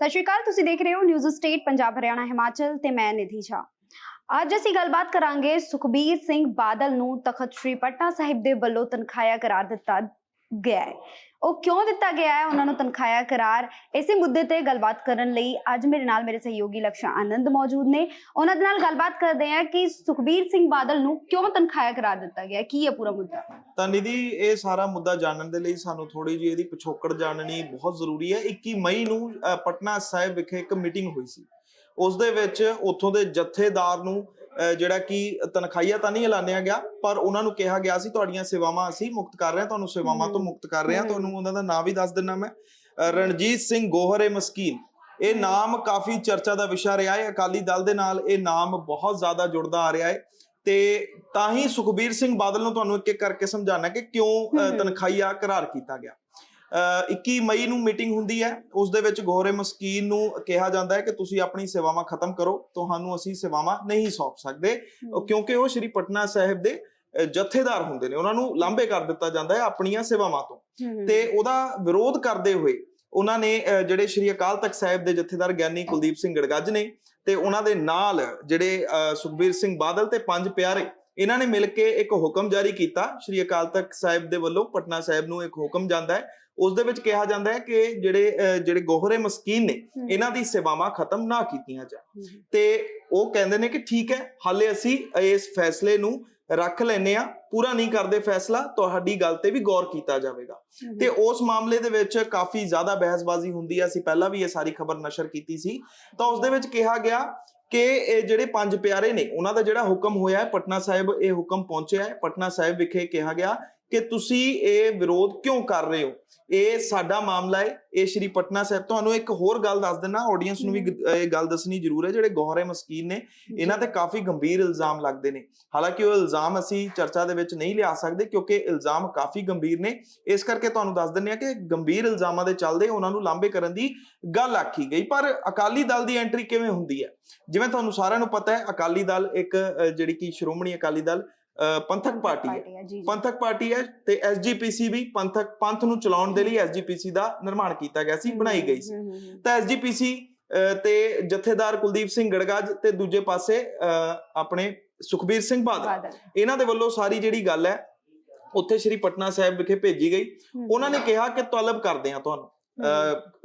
ਸਤਿ ਸ਼੍ਰੀ ਅਕਾਲ, ਤੁਸੀਂ ਦੇਖ ਰਹੇ ਹੋ ਨਿਊਜ਼ ਸਟੇਟ ਪੰਜਾਬ, ਹਰਿਆਣਾ, ਹਿਮਾਚਲ ਤੇ ਮੈਂ ਨਿਧੀ ਝਾ। ਅੱਜ ਅਸੀਂ ਗੱਲਬਾਤ ਕਰਾਂਗੇ ਸੁਖਬੀਰ ਸਿੰਘ ਬਾਦਲ ਨੂੰ ਤਖਤ ਸ੍ਰੀ ਪਟਨਾ ਸਾਹਿਬ ਦੇ ਵੱਲੋਂ ਤਨਖਾਹਿਆ ਕਰਾਰ ਦਿੱਤਾ ਗਿਆ ਹੈ। ਉਹ ਕਿਉਂ ਦਿੱਤਾ ਗਿਆ ਹੈ? ਉਹਨਾਂ ਨੂੰ ਤਨਖਾਹਿਆ ਕਰਾਰ। ਇਸੇ ਮੁੱਦੇ ਤੇ ਗੱਲਬਾਤ ਕਰਨ ਲਈ ਅੱਜ ਮੇਰੇ ਨਾਲ ਮੇਰੇ ਸਹਿਯੋਗੀ ਲਕਸ਼ਾ ਆਨੰਦ ਮੌਜੂਦ ਨੇ। ਉਹਨਾਂ ਦੇ ਨਾਲ ਗੱਲਬਾਤ ਕਰਦੇ ਹਾਂ ਕਿ ਸੁਖਬੀਰ ਸਿੰਘ ਬਾਦਲ ਨੂੰ ਕਿਉਂ ਤਨਖਾਹਿਆ ਕਰਾਰ ਦਿੱਤਾ ਗਿਆ? ਕੀ ਹੈ ਪੂਰਾ ਮੁੱਦਾ? ਤਾਂ ਨਿਧੀ, ਇਹ ਸਾਰਾ ਮੁੱਦਾ ਜਾਣਨ ਦੇ ਲਈ ਸਾਨੂੰ ਥੋੜੀ ਜਿਹੀ ਇਹਦੀ ਪਿਛੋਕੜ ਜਾਣਨੀ ਬਹੁਤ ਜ਼ਰੂਰੀ ਹੈ। 21 ਮਈ ਨੂੰ ਪਟਨਾ ਸਾਹਿਬ ਵਿਖੇ ਇੱਕ ਮੀਟਿੰਗ ਹੋਈ ਸੀ। ਉਸ ਦੇ ਵਿੱਚ ਉੱਥੋਂ ਦੇ ਜਥੇਦਾਰ ਨੂੰ ਜਿਹੜਾ ਕਿ ਤਨਖਾਹੀਆ ਤਾਂ ਨਹੀਂ ਐਲਾਨਿਆ ਗਿਆ ਪਰ ਉਹਨਾਂ ਨੂੰ ਕਿਹਾ ਗਿਆ ਸੀ ਤੁਹਾਡੀਆਂ ਸੇਵਾਵਾਂ ਅਸੀਂ ਮੁਕਤ ਕਰ ਰਹੇ ਹਾਂ ਤੁਹਾਨੂੰ ਸੇਵਾਵਾਂ ਤੋਂ। ਮੁਕਤ ਕਰ ਰਹੇ ਹਾਂ। ਤੁਹਾਨੂੰ ਉਹਨਾਂ ਦਾ ਨਾਮ ਵੀ ਦੱਸ ਦਿੰਨਾ ਮੈਂ ਰਣਜੀਤ ਸਿੰਘ ਗੋਹਰੇ ਮਸਕੀਨ ਇਹ ਨਾਮ ਕਾਫੀ ਚਰਚਾ ਦਾ ਵਿਸ਼ਾ ਰਿਹਾ ਹੈ ਅਕਾਲੀ ਦਲ ਦੇ ਨਾਲ ਇਹ ਨਾਮ ਬਹੁਤ ਜ਼ਿਆਦਾ ਜੁੜਦਾ ਆ ਰਿਹਾ ਹੈ ਤੇ ਤਾਂ ਹੀ ਸੁਖਬੀਰ ਸਿੰਘ ਬਾਦਲ ਨੂੰ ਤੁਹਾਨੂੰ ਇੱਕ ਇੱਕ ਕਰਕੇ ਸਮਝਾਣਾ ਕਿ ਕਿਉਂ। ਤਨਖਾਹੀਆ ਕਰਾਰ ਕੀਤਾ ਗਿਆ 21 ਮਈ ਨੂੰ ਮੀਟਿੰਗ ਹੁੰਦੀ ਹੈ। ਉਸ ਦੇ ਵਿੱਚ ਗੋਰੇ ਮਸਕੀਨ ਨੂੰ ਕਿਹਾ ਜਾਂਦਾ ਹੈ ਕਿ ਤੁਸੀਂ ਆਪਣੀ ਸੇਵਾਵਾਂ ਖਤਮ ਕਰੋ। ਤੁਹਾਨੂੰ ਅਸੀਂ ਸੇਵਾਵਾਂ ਨਹੀਂ ਸੌਂਪ ਸਕਦੇ। ਕਿਉਂਕਿ ਉਹ ਸ਼੍ਰੀ ਪਟਨਾ ਸਾਹਿਬ ਦੇ ਜਥੇਦਾਰ ਹੁੰਦੇ ਨੇ। ਉਹਨਾਂ ਨੂੰ ਲਾਂਭੇ ਕਰ ਦਿੱਤਾ ਜਾਂਦਾ ਹੈ ਆਪਣੀਆਂ ਸੇਵਾਵਾਂ ਤੋਂ। ਤੇ ਉਹਦਾ ਵਿਰੋਧ ਕਰਦੇ ਹੋਏ ਉਹਨਾਂ ਨੇ ਜਿਹੜੇ ਸ਼੍ਰੀ ਅਕਾਲ ਤਖਤ ਸਾਹਿਬ ਦੇ ਜਥੇਦਾਰ ਗਿਆਨੀ ਕੁਲਦੀਪ ਸਿੰਘ ਗੜਗੱਜ ਨੇ ਤੇ ਉਹਨਾਂ ਦੇ ਨਾਲ ਜਿਹੜੇ ਸੁਖਬੀਰ ਸਿੰਘ ਬਾਦਲ ਤੇ ਪੰਜ ਪਿਆਰੇ ਇਹਨਾਂ ਨੇ ਮਿਲ ਕੇ ਇੱਕ ਹੁਕਮ ਜਾਰੀ ਕੀਤਾ। ਸ਼੍ਰੀ ਅਕਾਲ ਤਖਤ ਸਾਹਿਬ ਦੇ ਵੱਲੋਂ ਪਟਨਾ ਸਾਹਿਬ ਨੂੰ ਇੱਕ ਹੁਕਮ ਜਾਂਦਾ ਹੈ ਉਸ ਦੇ ਵਿੱਚ ਕਿਹਾ ਜਾਂਦਾ ਹੈ ਕਿ ਜਿਹੜੇ ਜਿਹੜੇ ਗੋਹਰੇ ਮਸਕੀਨ ਨੇ ਇਹਨਾਂ ਦੀ ਸੇਵਾਵਾਂ ਖਤਮ ਨਾ ਕੀਤੀਆਂ ਜਾਣ। ਤੇ ਉਹ ਕਹਿੰਦੇ ਨੇ ਕਿ ਠੀਕ ਹੈ ਹਾਲੇ ਅਸੀਂ ਇਸ ਫੈਸਲੇ ਨੂੰ ਰੱਖ ਲੈਨੇ ਆ ਪੂਰਾ ਨਹੀਂ ਕਰਦੇ ਫੈਸਲਾ ਤੁਹਾਡੀ ਗੱਲ ਤੇ ਵੀ ਗੌਰ ਕੀਤਾ ਜਾਵੇਗਾ। ਤੇ ਉਸ ਮਾਮਲੇ ਦੇ ਵਿੱਚ ਕਾਫੀ ਜ਼ਿਆਦਾ ਬਹਿਸਬਾਜ਼ੀ ਹੁੰਦੀ ਹੈ ਅਸੀਂ ਪਹਿਲਾਂ ਵੀ ਇਹ ਸਾਰੀ ਖਬਰ ਨਸ਼ਰ ਕੀਤੀ ਸੀ। ਤਾਂ ਉਸ ਦੇ ਵਿੱਚ ਕਿਹਾ ਗਿਆ ਕਿ ਇਹ ਜਿਹੜੇ ਪੰਜ ਪਿਆਰੇ ਨੇ ਉਹਨਾਂ ਦਾ ਜਿਹੜਾ ਹੁਕਮ ਹੋਇਆ ਹੈ ਪਟਨਾ ਸਾਹਿਬ ਇਹ ਹੁਕਮ ਪਹੁੰਚਿਆ ਹੈ। ਪਟਨਾ ਸਾਹਿਬ ਵਿਖੇ ਕਿਹਾ ਗਿਆ ਕਿ ਤੁਸੀਂ ਇਹ ਵਿਰੋਧ ਕਿਉਂ ਕਰ ਰਹੇ ਹੋ? ਇਹ ਸਾਡਾ ਮਾਮਲਾ ਹੈ ਇਹ ਸ਼੍ਰੀ ਪਟਨਾ ਸਾਹਿਬ। ਤੁਹਾਨੂੰ ਇੱਕ ਹੋਰ ਗੱਲ ਦੱਸ ਦਿੰਨਾ ਆਡੀਅנס ਨੂੰ ਵੀ ਇਹ ਗੱਲ ਦੱਸਣੀ ਜ਼ਰੂਰ ਹੈ ਜਿਹੜੇ ਗੋਹਰੇ ਮਸਕੀਨ ਨੇ ਇਹਨਾਂ ਤੇ ਕਾਫੀ ਗੰਭੀਰ ਇਲਜ਼ਾਮ ਲੱਗਦੇ ਨੇ। ਹਾਲਾਂਕਿ ਉਹ ਇਲਜ਼ਾਮ ਅਸੀਂ ਚਰਚਾ ਦੇ ਵਿੱਚ ਨਹੀਂ ਲਿਆ ਸਕਦੇ ਕਿਉਂਕਿ ਇਲਜ਼ਾਮ ਕਾਫੀ ਗੰਭੀਰ ਨੇ। ਇਸ ਕਰਕੇ ਤੁਹਾਨੂੰ ਦੱਸ ਦਿੰਨੇ ਆ ਕਿ ਗੰਭੀਰ ਇਲਜ਼ਾਮਾਂ ਦੇ ਚੱਲਦੇ ਉਹਨਾਂ ਨੂੰ ਲਾਂਭੇ ਕਰਨ ਦੀ ਗੱਲ ਆਖੀ ਗਈ। ਪਰ ਅਕਾਲੀ ਦਲ ਦੀ ਐਂਟਰੀ ਕਿਵੇਂ ਹੁੰਦੀ ਹੈ? ਜਿਵੇਂ ਤੁਹਾਨੂੰ ਸਾਰਿਆਂ ਨੂੰ ਪਤਾ ਹੈ ਅਕਾਲੀ ਦਲ ਇੱਕ ਜਿਹੜੀ ਕਿ ਸ਼੍ਰੋਮਣੀ ਅਕਾਲੀ ਦਲ ਪੰਥਕ ਪਾਰਟੀ ਹੈ। ਪੰਥਕ ਪਾਰਟੀ ਹੈ ਤੇ ਐਸਜੀਪੀਸੀ ਵੀ ਪੰਥਕ ਪੰਥ ਨੂੰ ਚਲਾਉਣ ਦੇ ਲਈ ਐਸਜੀਪੀਸੀ ਦਾ ਨਿਰਮਾਣ ਕੀਤਾ ਗਿਆ ਸੀ ਬਣਾਈ ਗਈ ਸੀ। ਤਾਂ ਐਸਜੀਪੀਸੀ ਤੇ ਜਥੇਦਾਰ ਕੁਲਦੀਪ ਸਿੰਘ ਗੜਗੱਜ ਤੇ ਦੂਜੇ ਪਾਸੇ ਆਪਣੇ ਸੁਖਬੀਰ ਸਿੰਘ ਬਾਦਲ। ਇਹਨਾਂ ਦੇ ਵੱਲੋਂ ਸਾਰੀ ਜਿਹੜੀ ਗੱਲ ਹੈ ਉੱਥੇ ਸ਼੍ਰੀ ਪਟਨਾ ਸਾਹਿਬ ਵਿਖੇ ਭੇਜੀ ਗਈ। ਉਹਨਾਂ ਨੇ ਕਿਹਾ ਕਿ ਤਲਬ ਕਰਦੇ ਆ ਤੁਹਾਨੂੰ।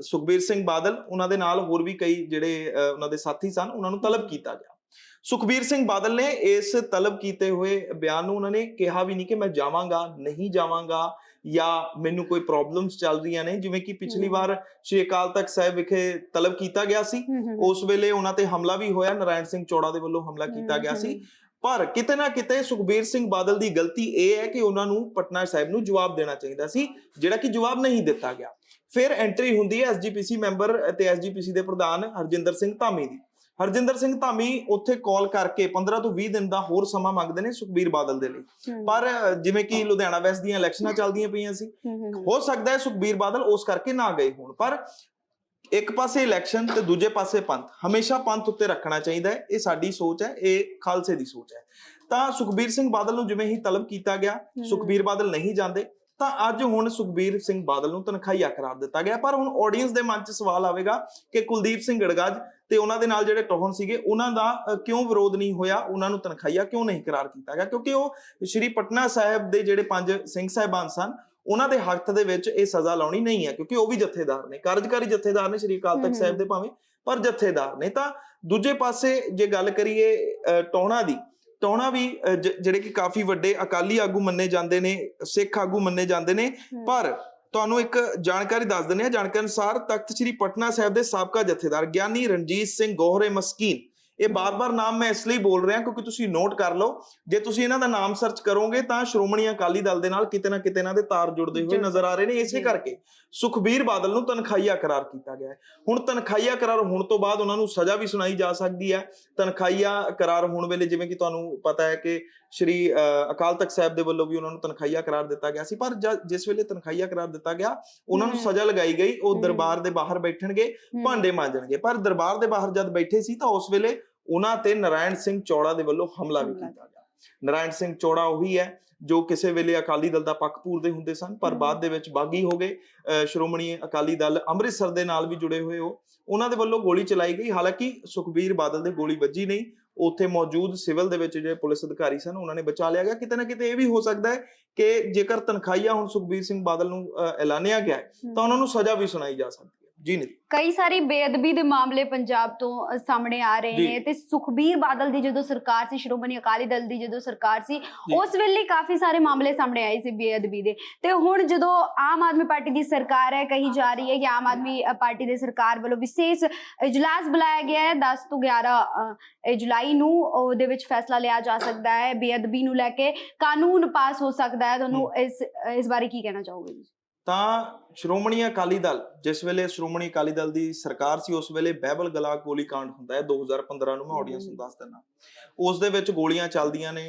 ਸੁਖਬੀਰ ਸਿੰਘ ਬਾਦਲ ਉਹਨਾਂ ਦੇ ਨਾਲ ਹੋਰ ਵੀ ਕਈ ਜਿਹੜੇ ਉਹਨਾਂ ਦੇ ਸਾਥੀ ਸਨ ਉਹਨਾਂ ਨੂੰ ਤਲਬ ਕੀਤਾ ਗਿਆ। ਸੁਖਬੀਰ ਸਿੰਘ ਬਾਦਲ ਨੇ ਇਸ ਤਲਬ ਕੀਤੇ ਹੋਏ ਬਿਆਨ ਨੂੰ ਉਹਨਾਂ ਨੇ ਕਿਹਾ ਵੀ ਨਹੀਂ ਕਿ ਮੈਂ ਜਾਵਾਂਗਾ ਨਹੀਂ ਜਾਵਾਂਗਾ ਜਾਂ ਮੈਨੂੰ ਕੋਈ ਪ੍ਰੋਬਲਮਸ ਚੱਲ ਰਹੀਆਂ ਨੇ ਜਿਵੇਂ ਕਿ ਪਿਛਲੀ। ਵਾਰ ਸ਼੍ਰੀ ਅਕਾਲ ਤਖਤ ਸਾਹਿਬ ਵਿਖੇ ਤਲਬ ਕੀਤਾ ਗਿਆ ਸੀ। ਉਸ ਵੇਲੇ ਉਹਨਾਂ ਤੇ ਹਮਲਾ ਵੀ ਹੋਇਆ ਨਾਰਾਇਣ ਸਿੰਘ ਚੋੜਾ ਦੇ ਵੱਲੋਂ ਹਮਲਾ ਕੀਤਾ ਗਿਆ ਸੀ। ਪਰ ਕਿਤੇ ਨਾ ਕਿਤੇ ਸੁਖਬੀਰ ਸਿੰਘ ਬਾਦਲ ਦੀ ਗਲਤੀ ਇਹ ਹੈ ਕਿ ਉਹਨਾਂ ਨੂੰ ਪਟਨਾ ਸਾਹਿਬ ਨੂੰ ਜਵਾਬ ਦੇਣਾ ਚਾਹੀਦਾ ਸੀ ਜਿਹੜਾ ਕਿ ਜਵਾਬ ਨਹੀਂ ਦਿੱਤਾ ਗਿਆ। ਫਿਰ ਐਂਟਰੀ ਹੁੰਦੀ ਹੈ ਐਸਜੀਪੀਸੀ ਮੈਂਬਰ ਅਤੇ ਐਸਜੀਪੀਸੀ ਦੇ ਪ੍ਰਧਾਨ ਹਰਜਿੰਦਰ ਸਿੰਘ ਧਾਮੀ ਦੀ। ਹਰਜਿੰਦਰ ਸਿੰਘ ਧਾਮੀ ਉੱਥੇ ਕਾਲ ਕਰਕੇ 15 ਤੋਂ 20 ਦਿਨ ਦਾ ਹੋਰ ਸਮਾਂ ਮੰਗਦੇ ਨੇ ਸੁਖਬੀਰ ਬਾਦਲ ਦੇ ਲਈ। ਪਰ ਜਿਵੇਂ ਕਿ ਲੁਧਿਆਣਾ ਵੈਸਟ ਦੀਆਂ ਇਲੈਕਸ਼ਨਾਂ ਚੱਲਦੀਆਂ ਪਈਆਂ ਸੀ। ਹੋ ਸਕਦਾ ਹੈ ਸੁਖਬੀਰ ਬਾਦਲ ਉਸ ਕਰਕੇ ਨਾ ਗਏ ਹੋਣ ਪਰ ਇੱਕ ਪਾਸੇ ਇਲੈਕਸ਼ਨ ਤੇ ਦੂਜੇ ਪਾਸੇ ਪੰਥ ਹਮੇਸ਼ਾ ਪੰਥ ਉੱਤੇ ਰੱਖਣਾ ਚਾਹੀਦਾ ਹੈ ਇਹ ਸਾਡੀ ਸੋਚ ਹੈ ਇਹ ਖਾਲਸੇ ਦੀ ਸੋਚ ਹੈ। ਤਾਂ ਸੁਖਬੀਰ ਸਿੰਘ ਬਾਦਲ ਨੂੰ ਜਿਵੇਂ ਹੀ ਤਲਬ ਕੀਤਾ ਗਿਆ ਸੁਖਬੀਰ ਬਾਦਲ ਨਹੀਂ ਜਾਂਦੇ ਤਾਂ ਅੱਜ ਹੁਣ ਸੁਖਬੀਰ ਸਿੰਘ ਬਾਦਲ ਨੂੰ ਤਨਖਾਹੀਆ ਕਰਾਰ ਦਿੱਤਾ ਗਿਆ। ਪਰ ਹੁਣ ਆਡੀਅנס ਦੇ ਮਨ 'ਚ ਸਵਾਲ ਆਵੇਗਾ ਕਿ ਕੁਲਦੀਪ ਸਿੰਘ ਗੜਗੱਜ ਤੇ ਉਹਨਾਂ ਦੇ ਨਾਲ ਜਿਹੜੇ ਟੋਹਨ ਸੀਗੇ ਉਹਨਾਂ ਦਾ ਕਿਉਂ ਵਿਰੋਧ ਨਹੀਂ ਹੋਇਆ? ਉਹਨਾਂ ਨੂੰ ਤਨਖਾਹੀਆ ਕਿਉਂ ਨਹੀਂ ਕਰਾਰ ਕੀਤਾ ਗਿਆ? ਕਿਉਂਕਿ ਉਹ ਸ਼੍ਰੀ ਪਟਨਾ ਸਾਹਿਬ ਦੇ ਜਿਹੜੇ ਪੰਜ ਸਿੰਘ ਸਾਹਿਬਾਨ ਸਨ ਉਹਨਾਂ ਦੇ ਹੱਥ ਦੇ ਵਿੱਚ ਇਹ ਸਜ਼ਾ ਲਾਉਣੀ ਨਹੀਂ ਹੈ ਕਿਉਂਕਿ ਉਹ ਵੀ ਜਥੇਦਾਰ ਨੇ ਕਾਰਜਕਾਰੀ ਜਥੇਦਾਰ ਨੇ ਸ਼੍ਰੀ ਅਕਾਲ ਤਖਤ ਸਾਹਿਬ ਦੇ ਭਾਵੇਂ ਪਰ ਜਥੇਦਾਰ ਨੇ। ਤਾਂ ਦੂਜੇ ਪਾਸੇ ਜੇ ਗੱਲ ਕਰੀਏ ਟੋਹਣਾ ਦੀ ਟੋਹਣਾ ਵੀ ਜਿਹੜੇ ਕਿ ਕਾਫੀ ਵੱਡੇ ਅਕਾਲੀ ਆਗੂ ਮੰਨੇ ਜਾਂਦੇ ਨੇ ਸਿੱਖ ਆਗੂ ਮੰਨੇ ਜਾਂਦੇ ਨੇ ਪਰ ਤੁਹਾਨੂੰ ਇੱਕ ਜਾਣਕਾਰੀ ਦੱਸ ਦਿੰਦੇ ਆ ਜਾਣਕਾਰੀ ਅਨੁਸਾਰ ਤਖਤ ਸ੍ਰੀ ਪਟਨਾ ਸਾਹਿਬ ਦੇ ਸਾਬਕਾ ਜਥੇਦਾਰ ਗਿਆਨੀ ਰਣਜੀਤ ਸਿੰਘ ਗੋਹਰੇ ਮਸਕੀਨ ਇਹ ਬਾਰ-ਬਾਰ ਨਾਮ ਮੈਂ ਇਸ ਲਈ ਬੋਲ ਰਿਹਾ ਕਿਉਂਕਿ ਤੁਸੀਂ ਨੋਟ ਕਰ ਲਓ ਜੇ ਤੁਸੀਂ ਇਹਨਾਂ ਦਾ ਨਾਮ ਸਰਚ ਕਰੋਗੇ ਤਾਂ ਸ਼੍ਰੋਮਣੀ ਅਕਾਲੀ ਦਲ ਦੇ ਨਾਲ ਕਿਤੇ ਨਾ ਕਿਤੇ ਇਹਨਾਂ ਦੇ ਤਾਰ ਜੁੜਦੇ ਹੋਏ। ਨਜ਼ਰ ਆ ਰਹੇ ਨੇ ਇਸੇ। ਕਰਕੇ ਸੁਖਬੀਰ ਬਾਦਲ ਨੂੰ ਤਨਖਾਹੀਆ ਕਰਾਰ ਕੀਤਾ ਗਿਆ ਹੈ ਹੁਣ ਤਨਖਾਹੀਆ ਕਰਾਰ ਹੋਣ ਤੋਂ ਬਾਅਦ ਉਹਨਾਂ ਨੂੰ ਸਜ਼ਾ ਵੀ ਸੁਣਾਈ ਜਾ ਸਕਦੀ ਹੈ ਤਨਖਾਹੀਆ ਕਰਾਰ ਹੋਣ ਵੇਲੇ ਜਿਵੇਂ ਕਿ ਤੁਹਾਨੂੰ ਪਤਾ ਹੈ ਕਿ ਸ਼੍ਰੀ ਅਕਾਲ ਤਖਤ ਸਾਹਿਬ ਦੇ ਵੱਲੋਂ ਵੀ ਉਹਨਾਂ ਨੂੰ ਤਨਖਾਹੀਆ ਕਰਾਰ ਦਿੱਤਾ ਗਿਆ ਸੀ ਪਰ ਜਿਸ ਵੇਲੇ ਤਨਖਾਹੀਆ ਕਰਾਰ ਦਿੱਤਾ ਗਿਆ ਉਹਨਾਂ ਨੂੰ। ਸਜ਼ਾ ਲਗਾਈ ਗਈ ਉਹ। ਦਰਬਾਰ ਦੇ ਬਾਹਰ ਬੈਠਣਗੇ ਭਾਂਡੇ ਮਾਂਜਣਗੇ ਪਰ ਦਰਬਾਰ ਦੇ ਬਾਹਰ ਜਦ ਬੈਠੇ ਸੀ ਤਾਂ ਉਸ ਵੇਲੇ ਉਹਨਾਂ ਤੇ ਨਾਰਾਇਣ ਸਿੰਘ ਚੌੜਾ ਦੇ ਵੱਲੋਂ ਹਮਲਾ ਵੀ ਕੀਤਾ ਗਿਆ ਨਾਰਾਇਣ ਸਿੰਘ ਚੋੜਾ ਉਹੀ ਹੈ ਜੋ ਕਿਸੇ ਵੇਲੇ ਅਕਾਲੀ ਦਲ ਦਾ ਪੱਖ ਪੂਰਦੇ ਹੁੰਦੇ ਸਨ ਪਰ। ਬਾਅਦ ਦੇ ਵਿੱਚ ਬਾਗੀ ਹੋ ਗਏ ਸ਼੍ਰੋਮਣੀ ਅਕਾਲੀ ਦਲ ਅੰਮ੍ਰਿਤਸਰ ਦੇ ਨਾਲ ਵੀ ਜੁੜੇ ਹੋਏ ਉਹ ਉਹਨਾਂ ਦੇ ਵੱਲੋਂ ਗੋਲੀ ਚਲਾਈ ਗਈ ਹਾਲਾਂਕਿ ਸੁਖਬੀਰ ਬਾਦਲ ਦੇ ਗੋਲੀ ਵੱਜੀ ਨਹੀਂ ਉੱਥੇ ਮੌਜੂਦ ਸਿਵਲ ਦੇ ਵਿੱਚ ਜਿਹੜੇ ਪੁਲਿਸ ਅਧਿਕਾਰੀ ਸਨ ਉਹਨਾਂ ਨੇ ਬਚਾ ਲਿਆ ਗਿਆ। ਕਿਤੇ ਨਾ ਕਿਤੇ ਇਹ ਵੀ ਹੋ ਸਕਦਾ ਹੈ ਕਿ ਜੇਕਰ ਤਨਖਾਹੀਆ ਹੁਣ ਸੁਖਬੀਰ ਸਿੰਘ ਬਾਦਲ ਨੂੰ ਐਲਾਨਿਆ ਗਿਆ ਤਾਂ ਉਹਨਾਂ ਨੂੰ ਸਜ਼ਾ ਵੀ ਸੁਣਾਈ ਜਾ ਸਕਦੀ ਹੈ। ਜੀ ਨਹੀਂ। ਕਈ ਸਾਰੀ ਬੇਅਦਬੀ ਦੇ ਮਾਮਲੇ ਪੰਜਾਬ ਤੋਂ ਸਾਹਮਣੇ ਆ ਰਹੇ। ਨੇ ਤੇ ਸੁਖਬੀਰ ਬਾਦਲ ਦੀ ਜਦੋਂ ਸਰਕਾਰ ਸੀ ਸ਼੍ਰੋਮਣੀ ਅਕਾਲੀ ਦਲ ਦੀ ਜਦੋਂ ਸਰਕਾਰ ਸੀ। ਉਸ ਵੇਲੇ ਕਾਫੀ ਸਾਰੇ ਮਾਮਲੇ ਸਾਹਮਣੇ ਆਏ ਸੀ ਬੇਅਦਬੀ ਦੇ। ਤੇ ਹੁਣ ਜਦੋਂ ਆਮ ਆਦਮੀ ਪਾਰਟੀ ਦੀ ਸਰਕਾਰ ਹੈ ਕਹੀ ਜਾ ਰਹੀ ਹੈ ਕਿ ਆਮ ਆਦਮੀ ਪਾਰਟੀ ਦੇ ਸਰਕਾਰ ਵੱਲੋਂ ਵਿਸ਼ੇਸ਼ ਇਜਲਾਸ ਬੁਲਾਇਆ ਗਿਆ ਹੈ 10 ਤੋਂ 11 ਅ, ਇਹ ਜੁਲਾਈ ਨੂੰ ਉਹਦੇ ਵਿੱਚ ਫੈਸਲਾ ਲਿਆ ਜਾ ਸਕਦਾ ਹੈ ਬੇਅਦਬੀ ਨੂੰ ਲੈ ਕੇ ਕਾਨੂੰਨ ਪਾਸ ਹੋ ਸਕਦਾ ਹੈ। ਤੁਹਾਨੂੰ ਇਸ ਇਸ ਬਾਰੇ ਕੀ ਕਹਿਣਾ ਚਾਹੋਗੇ ਜੀ ਤਾਂ ਸ਼੍ਰੋਮਣੀ ਅਕਾਲੀ ਦਲ, ਜਿਸ ਵੇਲੇ ਸ਼੍ਰੋਮਣੀ ਅਕਾਲੀ ਦਲ ਦੀ ਸਰਕਾਰ ਸੀ, ਉਸ ਵੇਲੇ ਬਹਿਬਲ ਗਲਾ ਗੋਲੀकांड ਹੁੰਦਾ ਹੈ 2015 ਨੂੰ ਮੈਂ ਆਡੀਅנס ਨੂੰ ਦੱਸ ਦਿੰਦਾ। ਉਸ ਦੇ ਵਿੱਚ ਗੋਲੀਆਂ ਚੱਲਦੀਆਂ ਨੇ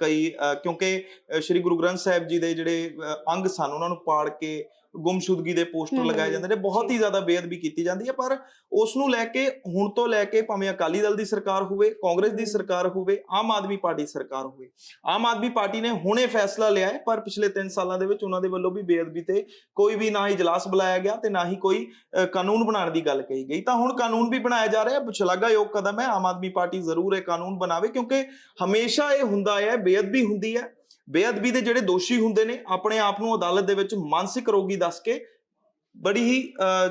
ਕਈ ਕਿਉਂਕਿ ਸ੍ਰੀ ਗੁਰੂ ਗ੍ਰੰਥ ਸਾਹਿਬ ਜੀ ਦੇ ਜਿਹੜੇ ਅੰਗ ਸਨ, ਉਹਨਾਂ ਨੂੰ ਪਾੜ ਕੇ ਗੁੰਮਸ਼ੁਦਗੀ ਦੇ ਪੋਸਟਰ ਲਗਾਏ ਜਾਂਦੇ ਨੇ ਬਹੁਤ ਹੀ ਜ਼ਿਆਦਾ ਬੇਅਦਬੀ ਕੀਤੀ ਜਾਂਦੀ ਹੈ ਪਰ ਉਸ ਨੂੰ ਲੈ ਕੇ ਹੁਣ ਤੋਂ ਲੈ ਕੇ ਭਾਵੇਂ ਅਕਾਲੀ ਦਲ ਦੀ ਸਰਕਾਰ ਹੋਵੇ ਕਾਂਗਰਸ ਦੀ ਸਰਕਾਰ ਹੋਵੇ ਆਮ ਆਦਮੀ ਪਾਰਟੀ ਸਰਕਾਰ ਹੋਵੇ ਆਮ ਆਦਮੀ ਪਾਰਟੀ ਨੇ ਹੁਣੇ ਫੈਸਲਾ ਲਿਆ ਹੈ ਪਰ ਪਿਛਲੇ 3 ਸਾਲਾਂ ਦੇ ਵਿੱਚ ਉਹਨਾਂ ਦੇ ਵੱਲੋਂ ਵੀ ਬੇਅਦਬੀ ਤੇ ਕੋਈ ਵੀ ਨਾ ਹੀ ਇਜਲਾਸ ਬੁਲਾਇਆ ਗਿਆ ਤੇ ਨਾ ਹੀ ਕੋਈ ਕਾਨੂੰਨ ਬਣਾਉਣ ਦੀ ਗੱਲ ਕਹੀ ਗਈ। ਤਾਂ ਹੁਣ ਕਾਨੂੰਨ ਵੀ ਬਣਾਇਆ ਜਾ ਰਿਹਾ ਹੈ ਸ਼ਲਾਘਾਯੋਗ ਕਦਮ ਹੈ ਆਮ ਆਦਮੀ ਪਾਰਟੀ ਜ਼ਰੂਰ ਇਹ ਕਾਨੂੰਨ ਬਣਾਵੇ ਕਿਉਂਕਿ ਹਮੇਸ਼ਾ ਇਹ ਹੁੰਦਾ ਹੈ ਬੇਅਦਬੀ ਹੁੰਦੀ ਹੈ ਬੇਅਦਬੀ ਦੇ ਜਿਹੜੇ ਦੋਸ਼ੀ ਹੁੰਦੇ ਨੇ ਆਪਣੇ ਆਪ ਨੂੰ ਅਦਾਲਤ ਦੇ ਵਿੱਚ ਮਾਨਸਿਕ ਰੋਗੀ ਦੱਸ ਕੇ ਬੜੀ ਹੀ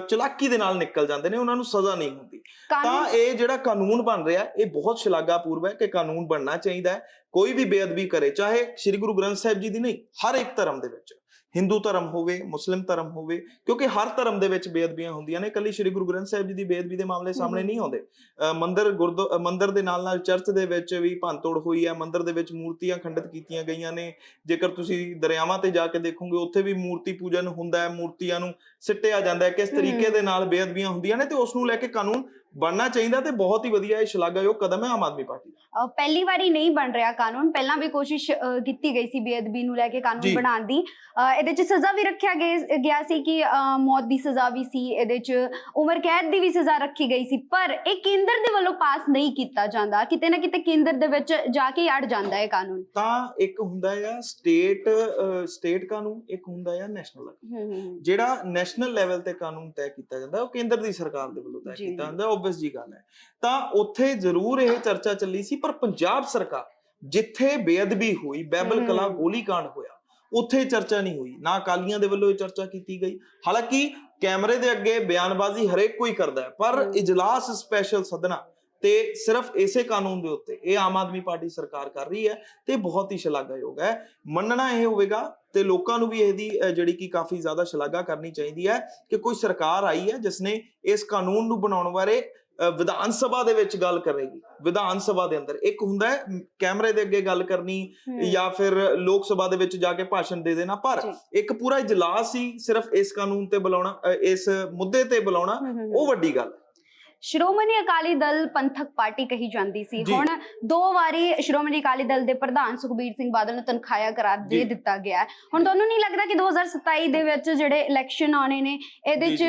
ਚਲਾਕੀ ਦੇ ਨਾਲ ਨਿਕਲ ਜਾਂਦੇ ਨੇ ਉਹਨਾਂ ਨੂੰ ਸਜ਼ਾ ਨਹੀਂ ਹੁੰਦੀ। ਤਾਂ ਇਹ ਜਿਹੜਾ ਕਾਨੂੰਨ ਬਣ ਰਿਹਾ ਇਹ ਬਹੁਤ ਸ਼ਲਾਘਾਪੂਰਵ ਹੈ ਕਿ ਕਾਨੂੰਨ ਬਣਨਾ ਚਾਹੀਦਾ ਹੈ ਕੋਈ ਵੀ ਬੇਅਦਬੀ ਕਰੇ ਚਾਹੇ ਸ੍ਰੀ ਗੁਰੂ ਗ੍ਰੰਥ ਸਾਹਿਬ ਜੀ ਦੀ ਨਹੀਂ ਹਰ ਇੱਕ ਧਰਮ ਦੇ ਵਿੱਚ। ਹਿੰਦੂ ਧਰਮ ਹੋਵੇ ਮੁਸਲਿਮ ਧਰਮ ਹੋਵੇ ਕਿਉਂਕਿ ਹਰ ਧਰਮ ਦੇ ਵਿੱਚ ਬੇਅਦਬੀਆਂ ਹੁੰਦੀਆਂ ਨੇ। ਕੱਲੀ ਸ੍ਰੀ ਗੁਰੂ ਗ੍ਰੰਥ ਸਾਹਿਬ ਜੀ ਦੀ ਬੇਅਦਬੀ ਦੇ ਮਾਮਲੇ ਸਾਹਮਣੇ ਹਮ। ਨਹੀਂ ਆਉਂਦੇ। ਮੰਦਿਰ ਗੁਰਦੁ ਅ, ਮੰਦਿਰ ਦੇ ਨਾਲ ਨਾਲ ਚਰਚ ਦੇ ਵਿੱਚ ਵੀ ਭੰਨਤੋੜ ਹੋਈ ਹੈ। ਮੰਦਿਰ ਦੇ ਵਿੱਚ ਮੂਰਤੀਆਂ ਖੰਡਿਤ ਕੀਤੀਆਂ ਗਈਆਂ ਨੇ। ਜੇਕਰ ਤੁਸੀਂ ਦਰਿਆਵਾਂ ਤੇ ਜਾ ਕੇ ਦੇਖੋਗੇ ਉੱਥੇ ਵੀ ਮੂਰਤੀ ਪੂਜਨ ਹੁੰਦਾ ਹੈ। ਮੂਰਤੀਆਂ ਨੂੰ ਸਿੱਟਿਆ ਜਾਂਦਾ ਹੈ। ਕਿਸ ਤਰੀਕੇ। ਦੇ ਨਾਲ ਬੇਅਦਬੀਆਂ ਹੁੰਦੀਆਂ ਨੇ ਤੇ ਉਸ ਨੂੰ ਲੈ ਕੇ ਕਾਨੂੰਨ ਬਣਨਾ ਚਾਹੀਦਾ ਤੇ ਬਹੁਤ ਹੀ ਵਧੀਆ ਇਹ ਸ਼ਲਾਘਾਯੋਗ ਕਦਮ ਹੈ ਆਮ ਆਦਮੀ ਪਾਰਟੀ ਦਾ ਪਹਿਲੀ ਵਾਰੀ ਨਹੀਂ ਬਣ ਰਿਹਾ ਕਾਨੂੰਨ ਪਹਿਲਾਂ ਵੀ ਕੋਸ਼ਿਸ਼ ਕੀਤੀ ਗਈ ਸੀ ਬੇਅਦਬੀ ਨੂੰ ਲੈ ਕੇ ਕਾਨੂੰਨ। ਬਣਾਉਣ ਦੀ ਇਹਦੇ ਚ ਸਜ਼ਾ ਵੀ ਰੱਖਿਆ ਗਿਆ ਸੀ ਕਿ ਮੌਤ ਦੀ ਸਜ਼ਾ ਵੀ ਸੀ ਇਹਦੇ ਚ ਉਮਰ ਕੈਦ ਦੀ ਵੀ ਸਜ਼ਾ ਰੱਖੀ ਗਈ ਸੀ ਪਰ ਇਹ ਕੇਂਦਰ ਦੇ ਵੱਲੋਂ ਪਾਸ ਨਹੀਂ ਕੀਤਾ ਜਾਂਦਾ ਕਿਤੇ ਨਾ ਕਿਤੇ ਕੇਂਦਰ ਦੇ ਵਿੱਚ ਜਾ ਕੇ ਅੜ ਜਾਂਦਾ ਹੈ ਕਾਨੂੰਨ ਤਾਂ ਇੱਕ ਹੁੰਦਾ ਹੈ ਸਟੇਟ ਸਟੇਟ ਕਾਨੂੰਨ ਇੱਕ ਹੁੰਦਾ ਹੈ ਨੈਸ਼ਨਲ। ਜਿਹੜਾ ਨੈਸ਼ਨਲ ਲੈਵਲ ਤੇ ਕਾਨੂੰਨ ਤੈਅ ਕੀਤਾ ਜਾਂਦਾ ਉਹ ਕੇਂਦਰ ਦੀ ਸਰਕਾਰ ਦੇ ਵੱਲੋਂ ਤੈਅ। ਕੀਤਾ ਜਾਂਦਾ ਆਬਵੀਅਸ ਜੀ ਗੱਲ ਹੈ ਤਾਂ ਉੱਥੇ ਜ਼ਰੂਰ ਇਹ ਚਰਚਾ ਚੱਲੀ ਸੀ ਪਰ ਪੰਜਾਬ ਸਰਕਾਰ ਜਿੱਥੇ ਬੇਅਦਬੀ ਹੋਈ ਬੈਬਲ। ਕਲਾ ਗੋਲੀकांड ਹੋਇਆ ਉੱਥੇ ਚਰਚਾ ਨਹੀਂ ਹੋਈ ਨਾ ਅਕਾਲੀਆਂ ਦੇ ਵੱਲੋਂ ਇਹ ਚਰਚਾ ਕੀਤੀ ਗਈ ਹਾਲਾਂਕਿ ਕੈਮਰੇ ਦੇ ਅੱਗੇ ਬਿਆਨਬਾਜ਼ੀ ਹਰੇਕ ਕੋਈ ਕਰਦਾ ਹੈ ਪਰ। ਇਜਲਾਸ ਸਪੈਸ਼ਲ ਸਦਨਾ ਤੇ ਸਿਰਫ ਇਸੇ ਕਾਨੂੰਨ ਦੇ ਉੱਤੇ ਇਹ ਆਮ ਆਦਮੀ ਪਾਰਟੀ ਸਰਕਾਰ ਕਰ ਰਹੀ ਹੈ ਤੇ ਬਹੁਤ ਹੀ ਸ਼ਲਾਘਾਯੋਗ ਹੈ ਮੰਨਣਾ ਇਹ ਹੋਵੇਗਾ ਤੇ ਲੋਕਾਂ ਨੂੰ ਵੀ ਇਹਦੀ ਜਿਹੜੀ ਕਿ ਕਾਫੀ ਜ਼ਿਆਦਾ ਸ਼ਲਾਘਾ ਕਰਨੀ ਚਾਹੀਦੀ ਹੈ ਕਿ ਕੋਈ ਸਰਕਾਰ ਆਈ ਹੈ ਜਿਸ ਨੇ ਇਸ ਕਾਨੂੰਨ ਨੂੰ ਬਣਾਉਣ ਬਾਰੇ ਵਿਧਾਨ ਸਭਾ ਦੇ ਵਿੱਚ ਗੱਲ ਕਰੇਗੀ ਵਿਧਾਨ ਸਭਾ ਦੇ ਅੰਦਰ ਇੱਕ ਹੁੰਦਾ ਹੈ ਕੈਮਰੇ ਦੇ ਅੱਗੇ ਗੱਲ ਕਰਨੀ। ਜਾਂ ਫਿਰ ਲੋਕ ਸਭਾ ਦੇ ਵਿੱਚ ਜਾ ਕੇ ਭਾਸ਼ਣ ਦੇ ਦੇਣਾ ਪਰ। ਇੱਕ ਪੂਰਾ ਇਜਲਾਸ ਹੀ ਸਿਰਫ ਇਸ ਕਾਨੂੰਨ ਤੇ ਬੁਲਾਉਣਾ ਇਸ ਮੁੱਦੇ ਤੇ ਬੁਲਾਉਣਾ। ਉਹ ਵੱਡੀ ਗੱਲ ਹੈ ਸ਼੍ਰੋਮਣੀ ਅਕਾਲੀ ਦਲ ਪੰਥਕ ਪਾਰਟੀ ਕਹੀ ਜਾਂਦੀ ਸੀ। ਹੁਣ ਦੋ ਵਾਰੀ ਸ਼੍ਰੋਮਣੀ ਅਕਾਲੀ ਦਲ ਦੇ ਪ੍ਰਧਾਨ ਸੁਖਬੀਰ ਸਿੰਘ ਬਾਦਲ ਨੂੰ ਤਨਖਾਹਿਆ ਕਰਾਰ ਦੇ। ਦਿੱਤਾ ਗਿਆ ਹੁਣ ਤੁਹਾਨੂੰ ਨਹੀਂ ਲੱਗਦਾ ਕਿ 2027 ਦੇ ਵਿੱਚ ਜਿਹੜੇ ਇਲੈਕਸ਼ਨ ਆਉਣੇ ਨੇ ਇਹਦੇ ਚ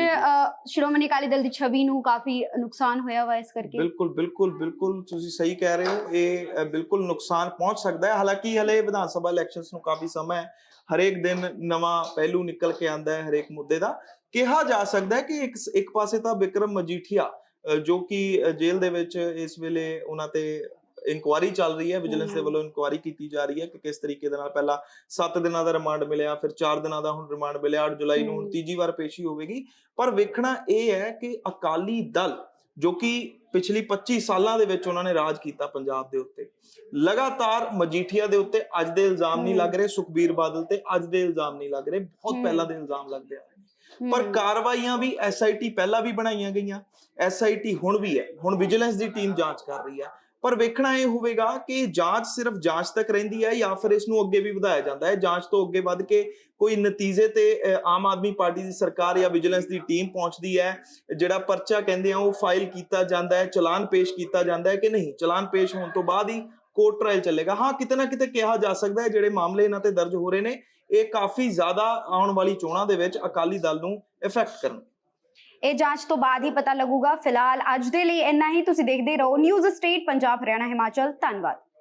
ਸ਼੍ਰੋਮਣੀ ਅਕਾਲੀ ਦਲ ਦੀ ਛਵੀ ਨੂੰ ਕਾਫੀ ਨੁਕਸਾਨ ਹੋਇਆ ਵਾ ਇਸ ਕਰਕੇ? ਬਿਲਕੁਲ ਬਿਲਕੁਲ ਬਿਲਕੁਲ ਤੁਸੀਂ ਸਹੀ ਕਹਿ ਰਹੇ ਹੋ। ਇਹ ਬਿਲਕੁਲ ਨੁਕਸਾਨ ਪਹੁੰਚ ਸਕਦਾ ਹੈ। ਹਾਲਾਂਕਿ ਹਲੇ ਵਿਧਾਨ ਸਭਾ ਇਲੈਕਸ਼ਨਸ ਨੂੰ ਕਾਫੀ ਸਮਾਂ ਹੈ। ਹਰੇਕ ਦਿਨ ਨਵਾਂ ਪਹਿਲੂ ਨਿਕਲ ਕੇ ਆਂਦਾ ਹੈ ਹਰੇਕ ਮੁੱਦੇ ਦਾ। ਕਿਹਾ ਜਾ ਸਕਦਾ ਹੈ ਕਿ ਇੱਕ ਇੱਕ ਪਾਸੇ ਤਾਂ ਵਿਕਰਮ ਮਜੀਠੀਆ ਜੋ ਕਿ ਜੇਲ੍ਹ ਦੇ ਵਿੱਚ ਇਸ ਵੇਲੇ ਉਹਨਾਂ ਤੇ ਇਨਕੁਆਰੀ ਚੱਲ ਰਹੀ ਹੈ ਵਿਜੀਲੈਂਸ ਦੇ। ਵੱਲੋਂ ਇਨਕੁਆਰੀ ਕੀਤੀ ਜਾ ਰਹੀ ਹੈ ਕਿ ਕਿਸ ਤਰੀਕੇ ਦੇ ਨਾਲ ਪਹਿਲਾਂ 7 ਦਿਨਾਂ ਦਾ ਰਿਮਾਂਡ ਮਿਲਿਆ ਫਿਰ 4 ਦਿਨਾਂ ਦਾ ਹੁਣ ਰਿਮਾਂਡ ਮਿਲਿਆ 8 ਜੁਲਾਈ ਨੂੰ ਹੁਣ। ਤੀਜੀ ਵਾਰ ਪੇਸ਼ੀ ਹੋਵੇਗੀ ਪਰ ਵੇਖਣਾ ਇਹ ਹੈ ਕਿ ਅਕਾਲੀ ਦਲ ਜੋ ਕਿ ਪਿਛਲੀ 25 ਸਾਲਾਂ ਦੇ ਵਿੱਚ ਉਹਨਾਂ ਨੇ ਰਾਜ ਕੀਤਾ ਪੰਜਾਬ ਦੇ ਉੱਤੇ ਲਗਾਤਾਰ ਮਜੀਠੀਆ ਦੇ ਉੱਤੇ ਅੱਜ ਦੇ ਇਲਜ਼ਾਮ ਨਹੀਂ। ਲੱਗ ਰਹੇ ਸੁਖਬੀਰ ਬਾਦਲ ਤੇ ਅੱਜ ਦੇ ਇਲਜ਼ਾਮ ਨਹੀਂ ਲੱਗ ਰਹੇ ਬਹੁਤ। ਪਹਿਲਾਂ ਦੇ ਇਲਜ਼ਾਮ ਲੱਗਦੇ ਆ। ਪਰ ਕਾਰਵਾਈਆਂ ਵੀ ਐਸਆਈਟੀ ਪਹਿਲਾਂ ਵੀ ਬਣਾਈਆਂ ਗਈਆਂ ਐਸਆਈਟੀ ਹੁਣ ਵੀ ਹੈ ਹੁਣ ਵਿਜੀਲੈਂਸ ਦੀ ਟੀਮ ਜਾਂਚ ਕਰ ਰਹੀ ਹੈ। ਪਰ ਵੇਖਣਾ ਇਹ ਹੋਵੇਗਾ ਕਿ ਜਾਂਚ ਸਿਰਫ ਜਾਂਚ ਤੱਕ ਰਹਿੰਦੀ ਹੈ ਜਾਂ ਫਿਰ ਇਸ ਨੂੰ ਅੱਗੇ ਵੀ ਵਧਾਇਆ ਜਾਂਦਾ ਹੈ। ਜਾਂਚ ਤੋਂ ਅੱਗੇ ਵੱਧ ਕੇ ਕੋਈ ਨਤੀਜੇ ਤੇ ਆਮ ਆਦਮੀ ਪਾਰਟੀ ਦੀ ਸਰਕਾਰ ਜਾਂ ਵਿਜੀਲੈਂਸ ਦੀ ਟੀਮ ਪਹੁੰਚਦੀ ਹੈ ਜਿਹੜਾ ਪਰਚਾ ਕਹਿੰਦੇ ਆ ਉਹ ਫਾਈਲ ਕੀਤਾ ਜਾਂਦਾ ਹੈ ਚਲਾਨ ਪੇਸ਼ ਕੀਤਾ ਜਾਂਦਾ ਹੈ ਕਿ ਨਹੀਂ? ਚਲਾਨ ਪੇਸ਼ ਹੋਣ ਤੋਂ ਬਾਅਦ ਹੀ ਕੋਰਟ ਟ੍ਰਾਇਲ ਚੱਲੇਗਾ। ਹਾਂ, ਕਿਤੇ ਨਾ ਕਿਤੇ ਕਿਹਾ ਜਾ ਸਕਦਾ ਹੈ, ਜਿਹੜੇ ਮਾਮਲੇ ਇਹਨਾਂ ਤੇ ਦਰਜ ਹੋ ਰਹੇ ਨੇ, ਇਹ ਕਾਫੀ ਜ਼ਿਆਦਾ ਆਉਣ ਵਾਲੀ ਚੋਣਾਂ ਦੇ ਵਿੱਚ ਅਕਾਲੀ ਦਲ ਨੂੰ ਇਫੈਕਟ ਕਰਨ ਇਹ ਜਾਂਚ ਤੋਂ ਬਾਅਦ ਹੀ ਪਤਾ ਲੱਗੂਗਾ। ਫਿਲਹਾਲ ਅੱਜ ਦੇ ਲਈ ਇੰਨਾ ਹੀ। ਤੁਸੀਂ ਦੇਖਦੇ ਰਹੋ। News State Punjab, Haryana, Himachal. ਧੰਨਵਾਦ।